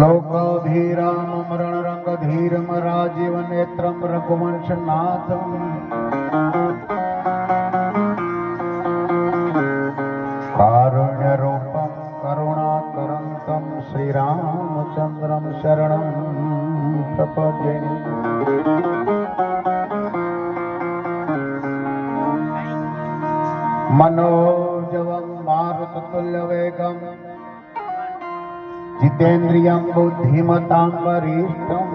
लोकधीरामरणरङ्गधीरम राजीवनेत्रं रघुवंशनाथम् તપગે મનોજવમ મારુતતુલ્યવેગમ જીતેન્દ્રિયમ બુદ્ધિમતામ વરિષ્ઠમ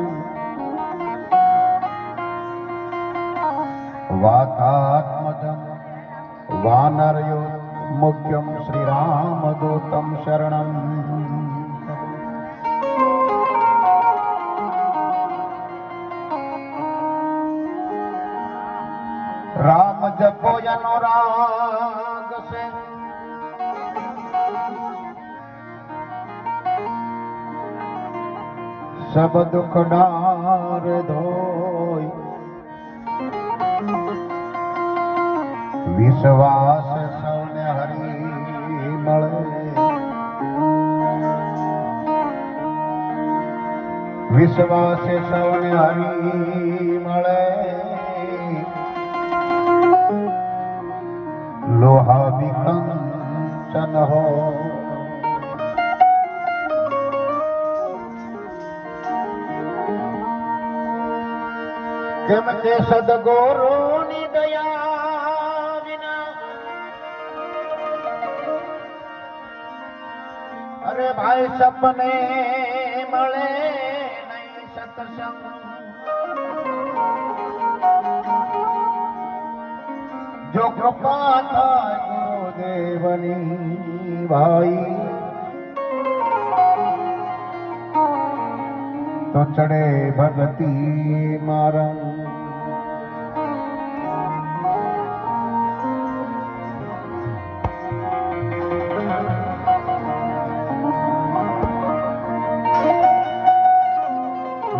વાતાત્મજમ વાનરયો મુખ્યમ શ્રીરામદૂતમ શરણમ સબ દુઃખ ડાર ધોય વિશ્વાસ સૌને હરી મળે. વિશ્વાસ સૌને હરી મળે. લોહા વિકંચન હોય કેમ કે સદગોરોની દયા વિના. અરે ભાઈ સપને મળે નહીં સતસંગ. જો કૃપા થાય ગુરુદેવની ભાઈ તો ચડે ભગતિ મારા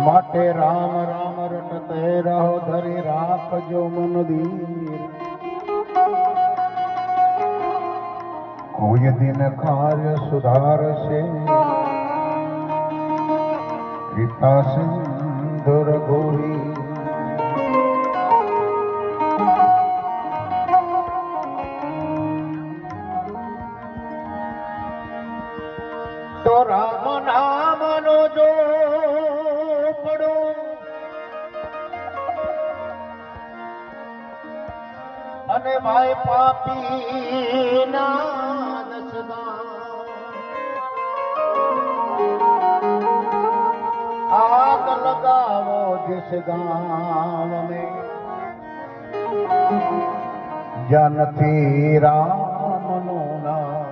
માટે રામ રામ રટતે રહો, ધરી રાખજો મન ધીર કોઈ દિન કાર્ય સુધારશે. કૃપા સિંધુ રઘુવી તો પડો. અને ભાઈ પાપી ના દસદા આગ લગાવો जिस गांव में જ્યાં નથી રામનું નામ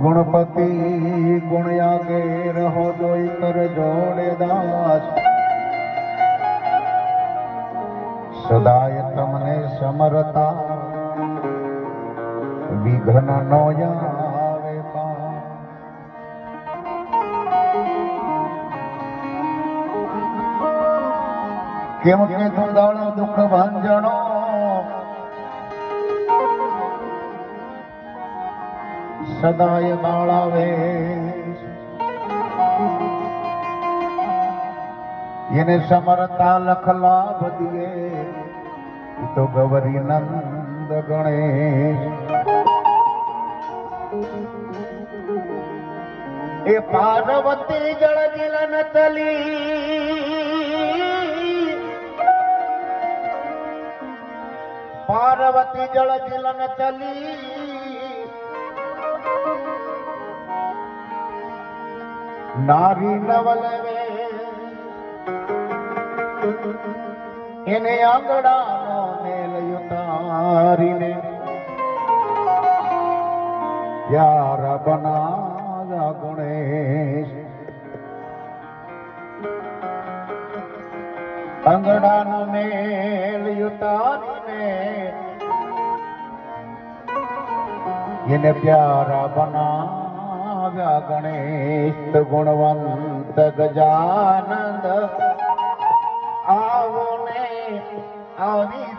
ગુણપતિ ગુણ આગે રહો જોઈ કર જોડે દાસ સદાય તમને સમરતા વિઘ્ન નો કેમ કે દુદાળો દુઃખ ભંજણો સદાય બાળાવે. એને સમરતા લખ લાભ દિયે તો ગૌરી નંદ ગણેશ. એ પાર્વતી જળ જીલન તલી પાર્વતી જળ જીલન ચલી નારી નવલવે એને આંગણાનો મેલ યુતારીને યાર બનાવ્યા ગુણેશ અંગડાનો મેલ યુતારીને એને પ્યારા બનાવ્યા ગણેશ ગુણવંત ગજાનંદ. આવો ને આવી